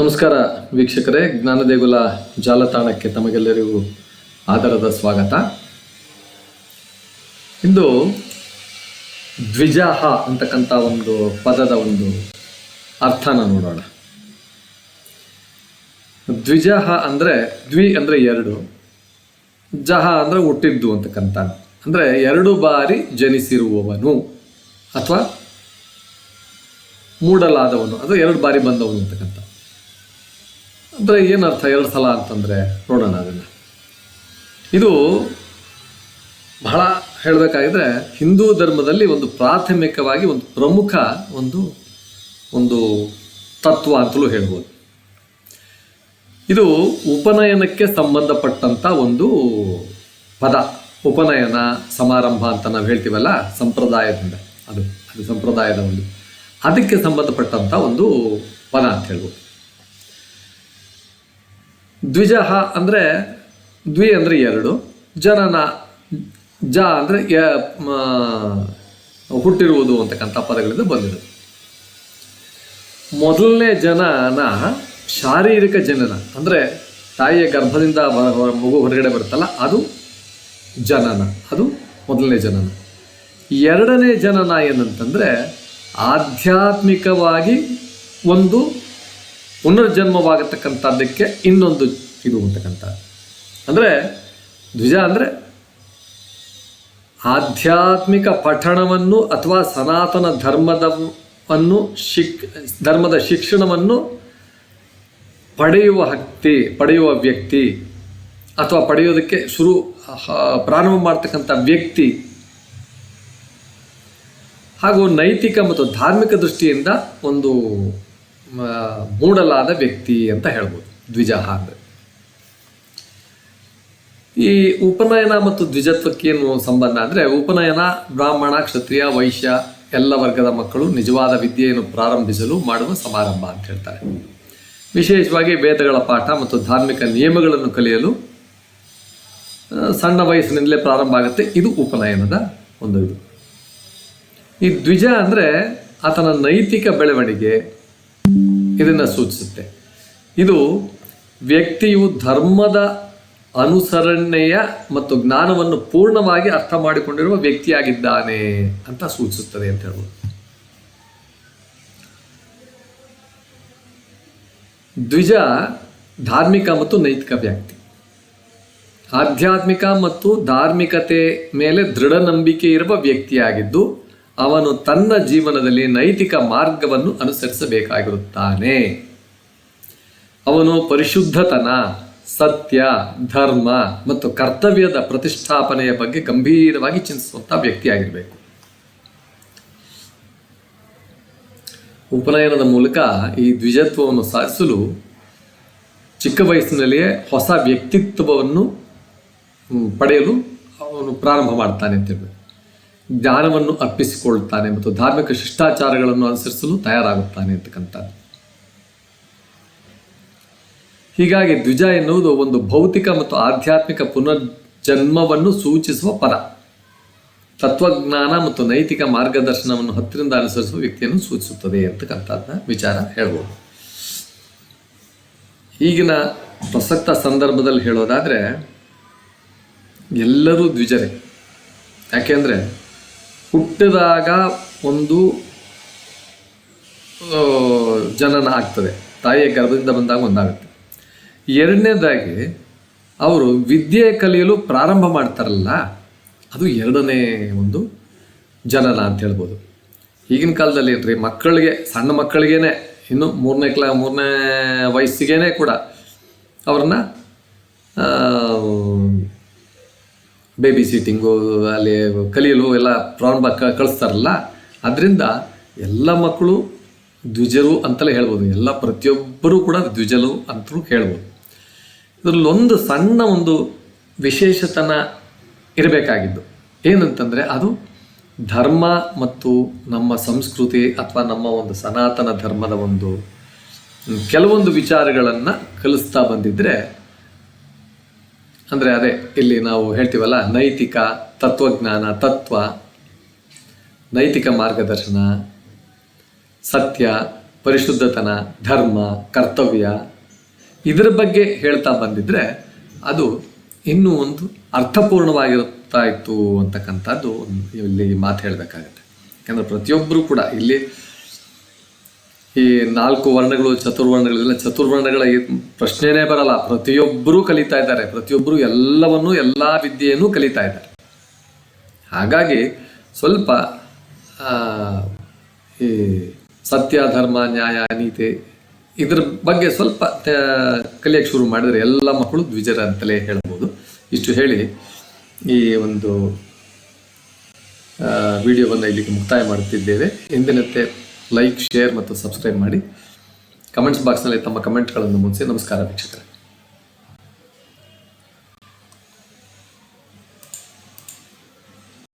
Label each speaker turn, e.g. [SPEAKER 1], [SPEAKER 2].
[SPEAKER 1] ನಮಸ್ಕಾರ ವೀಕ್ಷಕರೇ, ಜ್ಞಾನದೇಗುಲ ಜಾಲತಾಣಕ್ಕೆ ತಮಗೆಲ್ಲರಿಗೂ ಆಧಾರದ ಸ್ವಾಗತ. ಇಂದು ದ್ವಿಜಾಹ ಅಂತಕ್ಕಂಥ ಒಂದು ಪದದ ಒಂದು ಅರ್ಥನ ನೋಡೋಣ. ದ್ವಿಜಾಹ ಅಂದರೆ ದ್ವಿ ಅಂದರೆ ಎರಡು, ಜಹ ಅಂದರೆ ಹುಟ್ಟಿದ್ದು ಅಂತಕ್ಕಂಥ, ಅಂದರೆ ಎರಡು ಬಾರಿ ಜನಿಸಿರುವವನು ಅಥವಾ ಮೂಡಲಾದವನು, ಅದು ಎರಡು ಬಾರಿ ಬಂದವನು ಅಂತಕ್ಕಂಥ. ಅಂದರೆ ಏನರ್ಥ ಎರಡು ಸಲ ಅಂತಂದರೆ ನೋಡೋಣ ಅದನ್ನು. ಇದು ಬಹಳ ಹೇಳಬೇಕಾಗಿದ್ರೆ ಹಿಂದೂ ಧರ್ಮದಲ್ಲಿ ಒಂದು ಪ್ರಾಥಮಿಕವಾಗಿ ಒಂದು ಪ್ರಮುಖ ಒಂದು ಒಂದು ತತ್ವ ಅಂತಲೂ ಹೇಳ್ಬೋದು. ಇದು ಉಪನಯನಕ್ಕೆ ಸಂಬಂಧಪಟ್ಟಂಥ ಒಂದು ಪದ. ಉಪನಯನ, ಸಮಾರಂಭ ಅಂತ ನಾವು ಹೇಳ್ತೀವಲ್ಲ, ಸಂಪ್ರದಾಯದಿಂದ. ಅದು ಅದು ಸಂಪ್ರದಾಯದ ಒಂದು. ಅದಕ್ಕೆ ಸಂಬಂಧಪಟ್ಟಂಥ ಒಂದು ಪದ ಅಂತ ಹೇಳ್ಬೋದು. ದ್ವಿಜಃ ಅಂದರೆ ದ್ವಿ ಅಂದರೆ ಎರಡು, ಜನನ ಜ ಅಂದರೆ ಹುಟ್ಟಿರುವುದು ಅಂತಕ್ಕಂಥ ಪದಗಳಿಂದ ಬಂದಿದೆ. ಮೊದಲನೇ ಜನನ ಶಾರೀರಿಕ ಜನನ, ಅಂದರೆ ತಾಯಿಯ ಗರ್ಭದಿಂದ ಮಗು ಹೊರಗಡೆ ಬರುತ್ತಲ್ಲ, ಅದು ಜನನ, ಅದು ಮೊದಲನೇ ಜನನ. ಎರಡನೇ ಜನನ ಏನಂತಂದರೆ ಆಧ್ಯಾತ್ಮಿಕವಾಗಿ ಒಂದು ಪುನರ್ಜನ್ಮವಾಗತಕ್ಕಂಥದ್ದಕ್ಕೆ ಇನ್ನೊಂದು ಇದು ಅಂತಕ್ಕಂಥ. ಅಂದರೆ ದ್ವಿಜ ಅಂದರೆ ಆಧ್ಯಾತ್ಮಿಕ ಪಠಣವನ್ನು ಅಥವಾ ಸನಾತನ ಧರ್ಮದವನ್ನು ಶಿಕ್, ಧರ್ಮದ ಶಿಕ್ಷಣವನ್ನು ಪಡೆಯುವ ಹಕ್ತಿ, ಪಡೆಯುವ ವ್ಯಕ್ತಿ ಅಥವಾ ಪಡೆಯೋದಕ್ಕೆ ಶುರು ಪ್ರಾರಂಭ ಮಾಡ್ತಕ್ಕಂಥ ವ್ಯಕ್ತಿ. ಹಾಗೂ ನೈತಿಕ ಮತ್ತು ಧಾರ್ಮಿಕ ದೃಷ್ಟಿಯಿಂದ ಒಂದು ಮೂಡಲಾದ ವ್ಯಕ್ತಿ ಅಂತ ಹೇಳ್ಬೋದು. ದ್ವಿಜ ಅಂದರೆ. ಈ ಉಪನಯನ ಮತ್ತು ದ್ವಿಜತ್ವಕ್ಕೆ ಏನು ಸಂಬಂಧ ಅಂದರೆ, ಉಪನಯನ, ಬ್ರಾಹ್ಮಣ, ಕ್ಷತ್ರಿಯ, ವೈಶ್ಯ, ಎಲ್ಲ ವರ್ಗದ ಮಕ್ಕಳು ನಿಜವಾದ ವಿದ್ಯೆಯನ್ನು ಪ್ರಾರಂಭಿಸಲು ಮಾಡುವ ಸಮಾರಂಭ ಅಂತ ಹೇಳ್ತಾರೆ. ವಿಶೇಷವಾಗಿ ವೇದಗಳ ಪಾಠ ಮತ್ತು ಧಾರ್ಮಿಕ ನಿಯಮಗಳನ್ನು ಕಲಿಯಲು ಸಣ್ಣ ವಯಸ್ಸಿನಿಂದಲೇ ಪ್ರಾರಂಭ ಆಗುತ್ತೆ. ಇದು ಉಪನಯನದ ಒಂದು ಇದು. ಈ ದ್ವಿಜ ಅಂದರೆ, ಆತನ ನೈತಿಕ ಬೆಳವಣಿಗೆ ಇದನ್ನು ಸೂಚಿಸುತ್ತೆ. ಇದು ವ್ಯಕ್ತಿಯು ಧರ್ಮದ ಅನುಸರಣೆಯ ಮತ್ತು ಜ್ಞಾನವನ್ನು ಪೂರ್ಣವಾಗಿ ಅರ್ಥ ಮಾಡಿಕೊಂಡಿರುವ ವ್ಯಕ್ತಿಯಾಗಿದ್ದಾನೆ ಅಂತ ಸೂಚಿಸುತ್ತದೆ ಅಂತ ಹೇಳ್ಬೋದು. ದ್ವಿಜ ಧಾರ್ಮಿಕ ಮತ್ತು ನೈತಿಕ ವ್ಯಕ್ತಿ. ಆಧ್ಯಾತ್ಮಿಕ ಮತ್ತು ಧಾರ್ಮಿಕತೆ ಮೇಲೆ ದೃಢ ನಂಬಿಕೆ ಇರುವ ವ್ಯಕ್ತಿಯಾಗಿದ್ದು ಅವನು ತನ್ನ ಜೀವನದಲ್ಲಿ ನೈತಿಕ ಮಾರ್ಗವನ್ನು ಅನುಸರಿಸಬೇಕಾಗಿರುತ್ತಾನೆ. ಅವನು ಪರಿಶುದ್ಧತನ, ಸತ್ಯ, ಧರ್ಮ ಮತ್ತು ಕರ್ತವ್ಯದ ಪ್ರತಿಷ್ಠಾಪನೆಯ ಬಗ್ಗೆ ಗಂಭೀರವಾಗಿ ಚಿಂತಿಸುವಂಥ ವ್ಯಕ್ತಿಯಾಗಿರಬೇಕು. ಉಪನಯನದ ಮೂಲಕ ಈ ದ್ವಿಜತ್ವವನ್ನು ಸಾಧಿಸಲು ಚಿಕ್ಕ ವಯಸ್ಸಿನಲ್ಲಿಯೇ ಹೊಸ ವ್ಯಕ್ತಿತ್ವವನ್ನು ಪಡೆಯಲು ಅವನು ಪ್ರಾರಂಭ ಮಾಡ್ತಾನೆ ಅಂತ ಹೇಳ್ಬೇಕು. ಜ್ಞಾನವನ್ನು ಅರ್ಪಿಸಿಕೊಳ್ಳುತ್ತಾನೆ ಮತ್ತು ಧಾರ್ಮಿಕ ಶಿಷ್ಟಾಚಾರಗಳನ್ನು ಅನುಸರಿಸಲು ತಯಾರಾಗುತ್ತಾನೆ ಅಂತಕ್ಕಂಥದ್ದು. ಹೀಗಾಗಿ ದ್ವಿಜ ಎನ್ನುವುದು ಒಂದು ಭೌತಿಕ ಮತ್ತು ಆಧ್ಯಾತ್ಮಿಕ ಪುನರ್ಜನ್ಮವನ್ನು ಸೂಚಿಸುವ ಪದ. ತತ್ವಜ್ಞಾನ ಮತ್ತು ನೈತಿಕ ಮಾರ್ಗದರ್ಶನವನ್ನು ಹತ್ತಿರಿಂದ ಅನುಸರಿಸುವ ವ್ಯಕ್ತಿಯನ್ನು ಸೂಚಿಸುತ್ತದೆ ಅಂತಕ್ಕಂಥದ್ದನ್ನ ವಿಚಾರ ಹೇಳ್ಬೋದು. ಈಗಿನ ಪ್ರಸಕ್ತ ಸಂದರ್ಭದಲ್ಲಿ ಹೇಳೋದಾದರೆ ಎಲ್ಲರೂ ದ್ವಿಜರೇ. ಯಾಕೆಂದರೆ ಹುಟ್ಟಿದಾಗ ಒಂದು ಜನನ ಆಗ್ತದೆ. ತಾಯಿಯ ಗರ್ಭದಿಂದ ಬಂದಾಗ ಒಂದಾಗುತ್ತೆ. ಎರಡನೇದಾಗಿ, ಅವರು ವಿದ್ಯೆ ಕಲಿಯಲು ಪ್ರಾರಂಭ ಮಾಡ್ತಾರಲ್ಲ, ಅದು ಎರಡನೇ ಒಂದು ಜನನ ಅಂತ ಹೇಳ್ಬೋದು. ಈಗಿನ ಕಾಲದಲ್ಲಿ ರೀ ಮಕ್ಕಳಿಗೆ, ಸಣ್ಣ ಮಕ್ಕಳಿಗೇನೆ, ಇನ್ನು ಮೂರನೇ ಕ್ಲಾ, ಮೂರನೇ ವಯಸ್ಸಿಗೇನೆ ಕೂಡ ಅವ್ರನ್ನ ಬೇಬಿ ಸೀಟಿಂಗು ಅಲ್ಲಿ ಕಲಿಯಲು ಎಲ್ಲ ಪ್ರಾರಂಭ ಕಳಿಸ್ತಾರಲ್ಲ, ಅದರಿಂದ ಎಲ್ಲ ಮಕ್ಕಳು ದ್ವಿಜರು ಅಂತಲೇ ಹೇಳ್ಬೋದು. ಎಲ್ಲ ಪ್ರತಿಯೊಬ್ಬರೂ ಕೂಡ ದ್ವಿಜಲು ಅಂತಲೂ ಹೇಳ್ಬೋದು. ಇದರಲ್ಲಿ ಒಂದು ಸಣ್ಣ ಒಂದು ವಿಶೇಷತನ ಇರಬೇಕಾಗಿದ್ದು. ಏನಂತಂದರೆ ಅದು ಧರ್ಮ ಮತ್ತು ನಮ್ಮ ಸಂಸ್ಕೃತಿ ಅಥವಾ ನಮ್ಮ ಒಂದು ಸನಾತನ ಧರ್ಮದ ಒಂದು, ಕೆಲವೊಂದು ವಿಚಾರಗಳನ್ನು ಕಲಿಸ್ತಾ ಬಂದಿದ್ದರೆ ಅಂದರೆ ಅದೇ ಇಲ್ಲಿ ನಾವು ಹೇಳ್ತೀವಲ್ಲ, ನೈತಿಕ ತತ್ವಜ್ಞಾನ, ತತ್ವ, ನೈತಿಕ ಮಾರ್ಗದರ್ಶನ, ಸತ್ಯ, ಪರಿಶುದ್ಧತನ, ಧರ್ಮ, ಕರ್ತವ್ಯ, ಇದರ ಬಗ್ಗೆ ಹೇಳ್ತಾ ಬಂದಿದ್ರೆ ಅದು ಇನ್ನೂ ಒಂದು ಅರ್ಥಪೂರ್ಣವಾಗಿರುತ್ತಾ ಇತ್ತು ಅಂತಕ್ಕಂಥದ್ದು ಇಲ್ಲಿ ಮಾತು ಹೇಳಬೇಕಾಗತ್ತೆ. ಯಾಕಂದರೆ ಪ್ರತಿಯೊಬ್ಬರೂ ಕೂಡ ಇಲ್ಲಿ ಈ ನಾಲ್ಕು ವರ್ಣಗಳು ಚತುರ್ವರ್ಣಗಳೆಲ್ಲ ಚತುರ್ವರ್ಣಗಳ ಪ್ರಶ್ನೆನೇ ಬರಲ್ಲ. ಪ್ರತಿಯೊಬ್ಬರೂ ಕಲಿತಾ ಇದ್ದಾರೆ. ಪ್ರತಿಯೊಬ್ಬರು ಎಲ್ಲವನ್ನೂ, ಎಲ್ಲ ವಿದ್ಯೆಯನ್ನು ಕಲಿತಾ ಇದ್ದಾರೆ. ಹಾಗಾಗಿ ಸ್ವಲ್ಪ ಈ ಸತ್ಯ, ಧರ್ಮ, ನ್ಯಾಯ, ನೀತಿ ಇದ್ರ ಬಗ್ಗೆ ಸ್ವಲ್ಪ ಕಲಿಯಕ್ಕೆ ಶುರು ಮಾಡಿದರೆ ಎಲ್ಲ ಮಕ್ಕಳು ದ್ವಿಜರ ಅಂತಲೇ ಹೇಳ್ಬೋದು ಇಷ್ಟು ಹೇಳಿ ಈ ಒಂದು ವಿಡಿಯೋವನ್ನು ಇಲ್ಲಿಗೆ ಮುಕ್ತಾಯ ಮಾಡುತ್ತಿದ್ದೇವೆ. ಎಂದಿನಂತೆ ಲೈಕ್ ಶೇರ್ ಮತ್ತು ಸಬ್ಸ್ಕ್ರೈಬ್ ಮಾಡಿ. ಕಮೆಂಟ್ಸ್ ಬಾಕ್ಸ್ನಲ್ಲಿ ತಮ್ಮ ಕಮೆಂಟ್ಗಳನ್ನು ಮುಗಿಸಿ. ನಮಸ್ಕಾರ ವೀಕ್ಷಕರೇ.